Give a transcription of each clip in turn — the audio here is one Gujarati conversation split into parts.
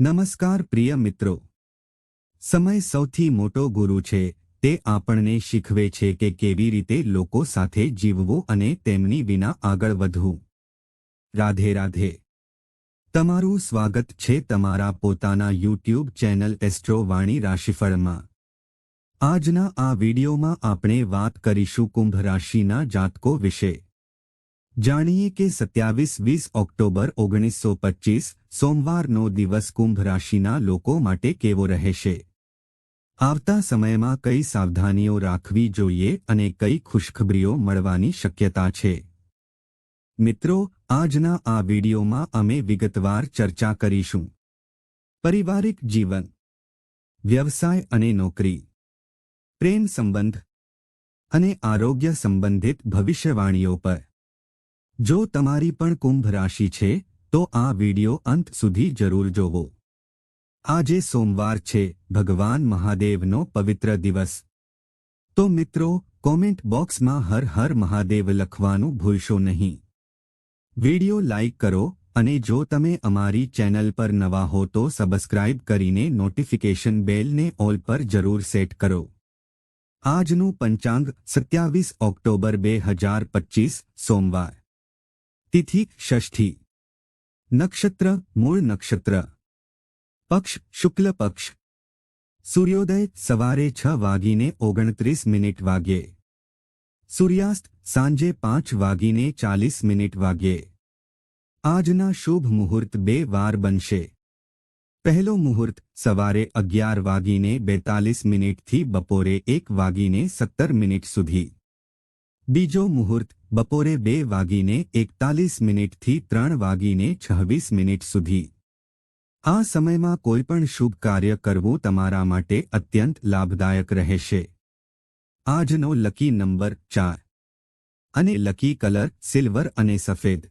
નમસ્કાર પ્રિય મિત્રો. સમય સૌથી મોટો ગુરુ છે, તે આપણને શીખવે છે કે કેવી રીતે લોકો સાથે જીવવું અને તેમની વિના આગળ વધવું. રાધે રાધે. તમારું સ્વાગત છે તમારા પોતાના યુટ્યુબ ચેનલ એસ્ટ્રો વાણી રાશિફળમાં. આજના આ વિડિયોમાં આપણે વાત કરીશું કુંભ રાશિના જાતકો વિશે. જાણીએ કે સત્યાવીસ વીસ ઓક્ટોબર ઓગણીસો પચીસ સોમવારનો દિવસ કુંભ રાશિના લોકો માટે કેવો રહેશે? આવતા સમયમાં કઈ સાવધાનીઓ રાખવી જોઈએ અને કઈ ખુશખબરીઓ મળવાની શક્યતા છે? મિત્રો, આજના આ વિડિયોમાં અમે વિગતવાર ચર્ચા કરીશું. પારિવારિક જીવન, વ્યવસાય અને નોકરી, પ્રેમ સંબંધ અને આરોગ્ય સંબંધિત ભવિષ્યવાણીઓ પર. જો તમારી પણ કુંભ રાશિ છે, તો આ વિડિયો અંત સુધી જરૂર જોવો. આજે સોમવાર છે, ભગવાન મહાદેવનો પવિત્ર દિવસ. તો મિત્રો, કોમેન્ટ બોક્સમાં હર હર મહાદેવ લખવાનું ભૂલશો નહીં. વિડિયો લાઇક કરો અને જો તમે અમારી ચેનલ પર નવા હો તો સબસ્ક્રાઇબ કરીને નોટિફિકેશન બેલને ઓલ પર જરૂર સેટ કરો. આજનું પંચાંગ સત્યાવીસ ઓક્ટોબર બે હજાર પચીસ સોમવાર. તિથિ ષષ્ઠી નક્ષત્ર મૂળ નક્ષત્ર પક્ષ શુક્લ પક્ષ સૂર્યોદય સવારે છ વાગીને ઓગણત્રીસ મિનિટ વાગ્યે સૂર્યાસ્ત સાંજે પાંચ વાગીને ચાલીસ મિનિટ વાગ્યે આજના શુભ મુહૂર્ત બે વાર બનશે પહેલો મુહૂર્ત સવારે અગિયાર વાગીને બેતાલીસ મિનિટથી બપોરે એક વાગીને સત્તર મિનિટ સુધી બીજો મુહૂર્ત, બપોરે બે વાગીને એકતાલીસ મિનિટથી ત્રણ વાગીને છવ્વીસ મિનિટ સુધી. આ સમયમાં કોઈપણ શુભ કાર્ય કરવું તમારા માટે અત્યંત લાભદાયક રહેશે. આજનો લકી નંબર ચાર. અને લકી કલર, સિલ્વર અને સફેદ.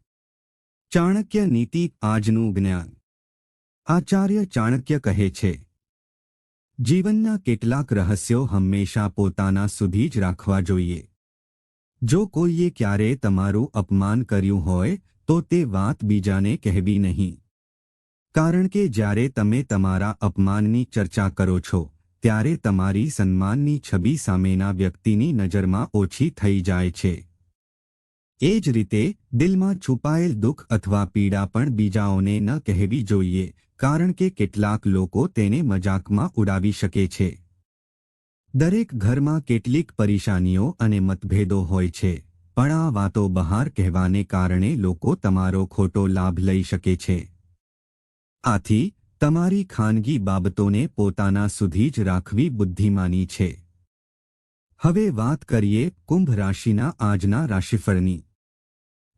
ચાણક્ય નીતિ, આજનું જ્ઞાન. આચાર્ય ચાણક્ય કહે છે, જીવનના કેટલાક રહસ્યો હંમેશા પોતાના સુધી જ રાખવા જોઈએ. જો કોઈએ ક્યારે તમારું અપમાન કર્યું હોય, તો તે વાત બીજાને કહેવી નહીં. કારણ કે જ્યારે તમે તમારા અપમાનની ચર્ચા કરો છો, ત્યારે તમારી સન્માનની છબી સામેના વ્યક્તિની નજરમાં ઓછી થઈ જાય છે. એ જ રીતે, દિલમાં છુપાયેલ દુઃખ અથવા પીડા પણ બીજાઓને ન કહેવી જોઈએ, કારણ કે કેટલાક લોકો તેને મજાકમાં ઉડાવી શકે છે. દરેક ઘરમાં કેટલીક પરેશાનીઓ અને મતભેદો હોય છે, પણ આ વાતો બહાર કહેવાને કારણે લોકો તમારો ખોટો લાભ લઈ શકે છે. આથી, તમારી ખાનગી બાબતોને પોતાના સુધી જ રાખવી બુદ્ધિમાની છે. હવે વાત કરીએ કુંભ રાશિના આજના રાશિફળની.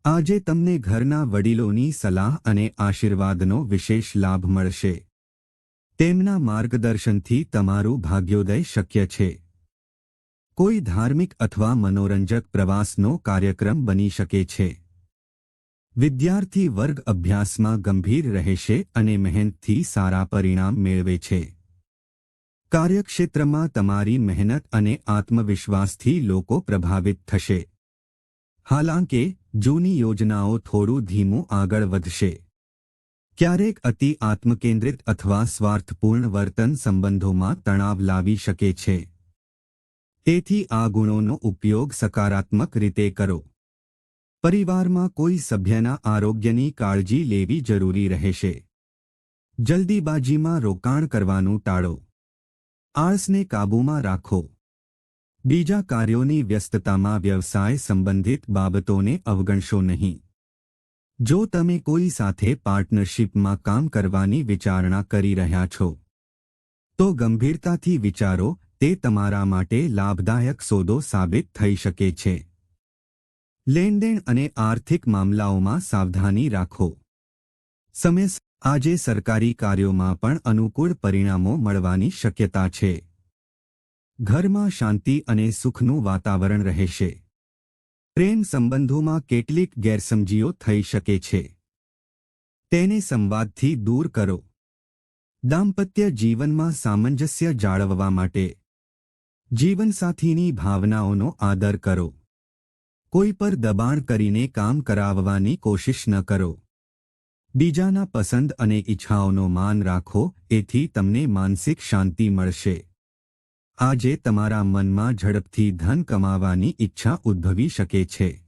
આજે તમને ઘરના વડીલોની સલાહ અને આશીર્વાદનો વિશેષ લાભ મળશે. તેમના માર્ગદર્શનથી તમારું ભાગ્યોદય શક્ય છે. કોઈ ધાર્મિક અથવા મનોરંજક પ્રવાસનો કાર્યક્રમ બની શકે છે. વિદ્યાર્થી વર્ગ અભ્યાસમાં ગંભીર રહેશે અને મહેનતથી સારા પરિણામ મેળવે છે. કાર્યક્ષેત્રમાં તમારી મહેનત અને આત્મવિશ્વાસથી લોકો પ્રભાવિત થશે. હાલાંકે, જૂની યોજનાઓ થોડું ધીમું આગળ વધશે. ક્યારેક અતિ આત્મકેન્દ્રિત અથવા સ્વાર્થપૂર્ણ વર્તન સંબંધોમાં તણાવ લાવી શકે છે. તેથી આ ગુણોનો ઉપયોગ સકારાત્મક રીતે કરો. પરિવારમાં કોઈ સભ્યના આરોગ્યની કાળજી લેવી જરૂરી રહેશે. જલ્દીબાજીમાં રોકાણ કરવાનું ટાળો. આળસને કાબૂમાં રાખો. બીજા કાર્યોની વ્યસ્તતામાં વ્યવસાય સંબંધિત બાબતોને અવગણશો નહીં. જો તમે કોઈ સાથે પાર્ટનરશિપમાં કામ કરવાની વિચારણા કરી રહ્યા છો, તો ગંભીરતાથી વિચારો, તે તમારા માટે લાભદાયક સોદો સાબિત થઈ શકે છે. લેણદેણ અને આર્થિક મામલાઓમાં સાવધાની રાખો. સમય આજે સરકારી કાર્યોમાં પણ અનુકૂળ પરિણામો મળવાની શક્યતા છે. ઘરમાં શાંતિ અને સુખનું વાતાવરણ રહેશે. પ્રેમ સંબંધોમાં કેટલીક ગેરસમજીઓ થઈ શકે છે. તેને સંવાદથી દૂર કરો. દાંપત્ય જીવનમાં સામંજસ્ય જાળવવા માટે જીવનસાથીની ભાવનાઓનો આદર કરો. કોઈ પર દબાણ કરીને કામ કરાવવાની કોશિશ ન કરો. બીજાના પસંદ અને ઈચ્છાઓનો માન રાખો, એથી તમને માનસિક શાંતિ મળશે. આજે તમારા મનમાં ઝડપથી ધન કમાવાની ઈચ્છા ઉદ્ભવી શકે છે.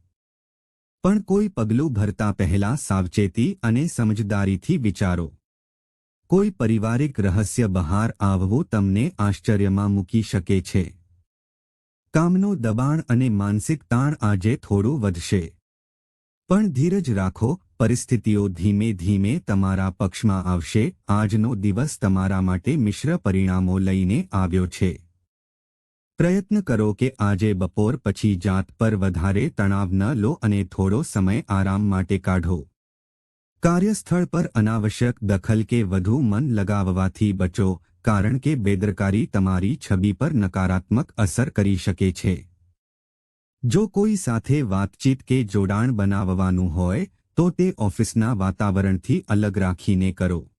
પણ કોઈ પગલું ભરતા પહેલા સાવચેતી અને સમજદારીથી વિચારો. કોઈ પરિવારિક રહસ્ય બહાર આવવું તમને આશ્ચર્યમાં મૂકી શકે છે. કામનો દબાણ અને માનસિક તાણ આજે થોડું વધશે. પણ ધીરજ રાખો, પરિસ્થિતિઓ ધીમે ધીમે તમારા પક્ષમાં આવશે. આજનો દિવસ તમારા માટે મિશ્ર પરિણામો લઈને આવ્યો છે. પ્રયત્ન કરો કે આજે બપોર પછી જાત પર વધારે તણાવ ન લો અને થોડો સમય આરામ માટે કાઢો. કાર્યસ્થળ પર અનાવશ્યક દખલ કે વધુ મન લગાવવાથી બચો, કારણ કે બેદરકારી તમારી છબી પર નકારાત્મક અસર કરી શકે છે. જો કોઈ સાથે વાતચીત કે જોડાણ બનાવવાનું હોય, તો તે ઓફિસના વાતાવરણથી અલગ રાખીને કરો.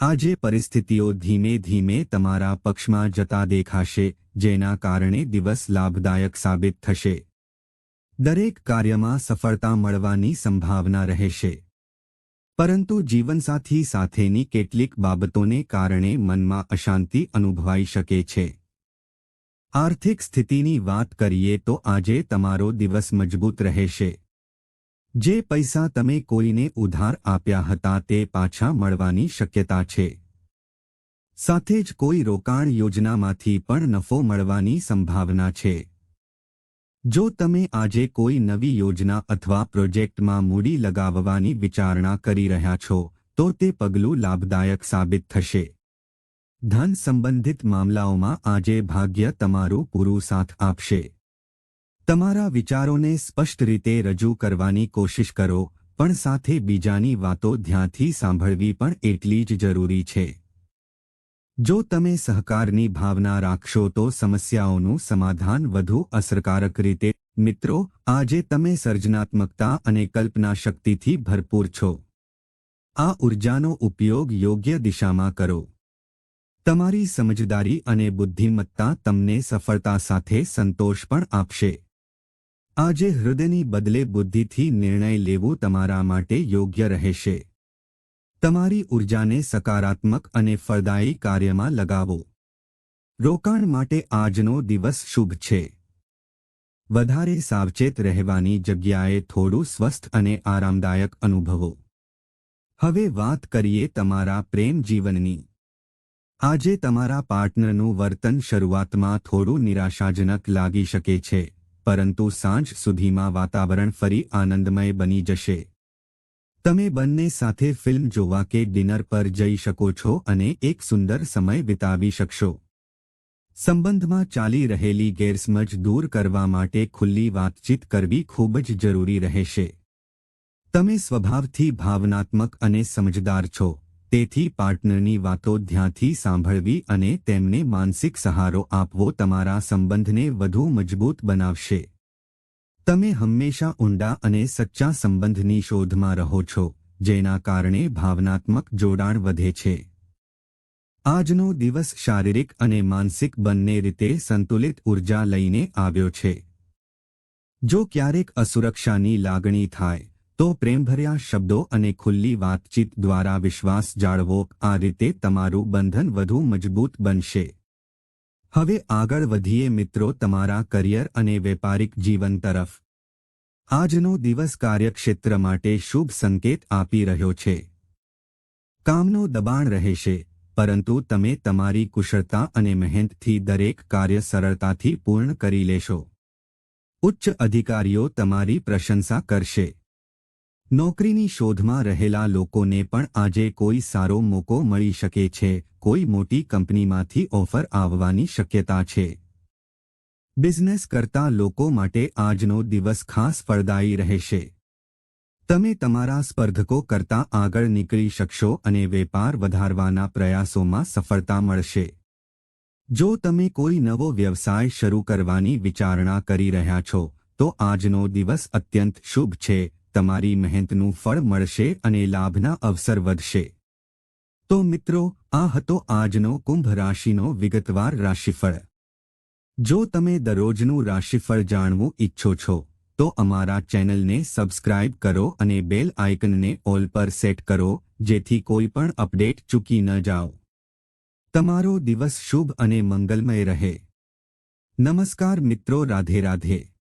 આજે પરિસ્થિતિઓ ધીમે ધીમે તમારા પક્ષમાં જતા દેખાશે, જેના કારણે દિવસ લાભદાયક સાબિત થશે. દરેક કાર્યમાં સફળતા મળવાની સંભાવના રહેશે. પરંતુ જીવનસાથી સાથેની કેટલીક બાબતોને કારણે મનમાં અશાંતિ અનુભવાઈ શકે છે. આર્થિક સ્થિતિની વાત કરીએ તો આજે તમારો દિવસ મજબૂત રહેશે. જે પૈસા તમે કોઈને ઉધાર આપ્યા હતા તે પાછા મળવાની શક્યતા છે. સાથે જ કોઈ રોકાણ યોજનામાંથી પણ નફો મળવાની સંભાવના છે. જો તમે આજે કોઈ નવી યોજના અથવા પ્રોજેક્ટમાં મૂડી લગાવવાની વિચારણા કરી રહ્યા છો, તો તે પગલું લાભદાયક સાબિત થશે. ધન સંબંધિત મામલાઓમાં આજે ભાગ્ય તમારું પૂરું સાથ આપશે. તમારા વિચારોને સ્પષ્ટ રીતે રજૂ કરવાની કોશિશ કરો, પણ સાથે બીજાની વાતો ધ્યાનથી સાંભળવી પણ એટલી જ જરૂરી છે. જો તમે સહકારની ભાવના રાખશો તો સમસ્યાઓનું સમાધાન વધુ અસરકારક રીતે, મિત્રો, આજે તમે સર્જનાત્મકતા અને કલ્પના શક્તિથી ભરપૂર છો. આ ઉર્જાનો ઉપયોગ યોગ્ય દિશામાં કરો. તમારી સમજદારી અને બુદ્ધિમત્તા તમને સફળતા સાથે સંતોષ પણ આપશે. આજે હૃદયની બદલે બુદ્ધિથી નિર્ણય લેવું તમારા માટે યોગ્ય રહેશે. તમારી ઉર્જાને સકારાત્મક અને ફળદાયી કાર્યમાં લગાવો. રોકાણ માટે આજનો દિવસ શુભ છે. વધારે સાવચેત રહેવાની જગ્યાએ થોડું સ્વસ્થ અને આરામદાયક અનુભવો. હવે વાત કરીએ તમારા પ્રેમ જીવનની. આજે તમારા પાર્ટનરનું વર્તન શરૂઆતમાં થોડું નિરાશાજનક લાગી શકે છે. પરંતુ સાંજ સુધીમાં વાતાવરણ ફરી આનંદમય બની જશે. તમે બંને સાથે ફિલ્મ જોવા કે ડિનર પર જઈ શકો છો અને એક સુંદર સમય વિતાવી શકશો. સંબંધમાં ચાલી રહેલી ગેરસમજ દૂર કરવા માટે ખુલ્લી વાતચીત કરવી ખૂબ જ જરૂરી રહેશે. તમે સ્વભાવથી ભાવનાત્મક અને સમજદાર છો. તેથી પાર્ટનરની વાતો ધ્યાનથી સાંભળવી અને તેમને માનસિક સહારો આપવો તમારા સંબંધને વધુ મજબૂત બનાવશે. તમે હંમેશા ઊંડા અને સચ્ચા સંબંધની શોધમાં રહો છો, જેના કારણે ભાવનાત્મક જોડાણ વધે છે. આજનો દિવસ શારીરિક અને માનસિક બંને રીતે સંતુલિત ઊર્જા લઈને આવ્યો છે. જો ક્યારેક અસુરક્ષાની લાગણી થાય તો પ્રેમભર્યા શબ્દો અને ખુલ્લી વાતચીત દ્વારા વિશ્વાસ જાળવો, આ રીતે તમારું બંધન વધુ મજબૂત બનશે. હવે આગળ વધીએ મિત્રો તમારા કરિયર અને વેપારિક જીવન તરફ. આજનો દિવસ કાર્યક્ષેત્ર માટે શુભ સંકેત આપી રહ્યો છે. કામનો દબાણ રહેશે, પરંતુ તમે તમારી કુશળતા અને મહેનતથી દરેક કાર્ય સરળતાથી પૂર્ણ કરી લેશો. ઉચ્ચ અધિકારીઓ તમારી પ્રશંસા કરશે. નોકરીની શોધમાં રહેલા લોકોને પણ આજે કોઈ સારો મોકો મળી શકે છે, કોઈ મોટી કંપનીમાંથી ઓફર આવવાની શક્યતા છે. બિઝનેસ કરતા લોકો માટે આજનો દિવસ ખાસ ફળદાયી રહેશે. તમે તમારા સ્પર્ધકો કરતાં આગળ નીકળી શકશો અને વેપાર વધારવાના પ્રયાસોમાં સફળતા મળશે. જો તમે કોઈ નવો વ્યવસાય શરૂ કરવાની વિચારણા કરી રહ્યા છો, તો આજનો દિવસ અત્યંત શુભ છે. તમારી મહેનતનું ફળ મળશે અને લાભના અવસર વધશે. તો મિત્રો, આ હતો આજનો કુંભ રાશિનો વિગતવાર રાશિફળ. જો તમે દરરોજનું રાશિફળ જાણવું ઈચ્છો છો, તો અમારા ચેનલને સબસ્ક્રાઇબ કરો અને બેલ આઇકનને ઓલ પર સેટ કરો, જેથી કોઈ પણ અપડેટ ચૂકી ન જાઓ. તમારો દિવસ શુભ અને મંગલમય રહે. નમસ્કાર મિત્રો, રાધે રાધે.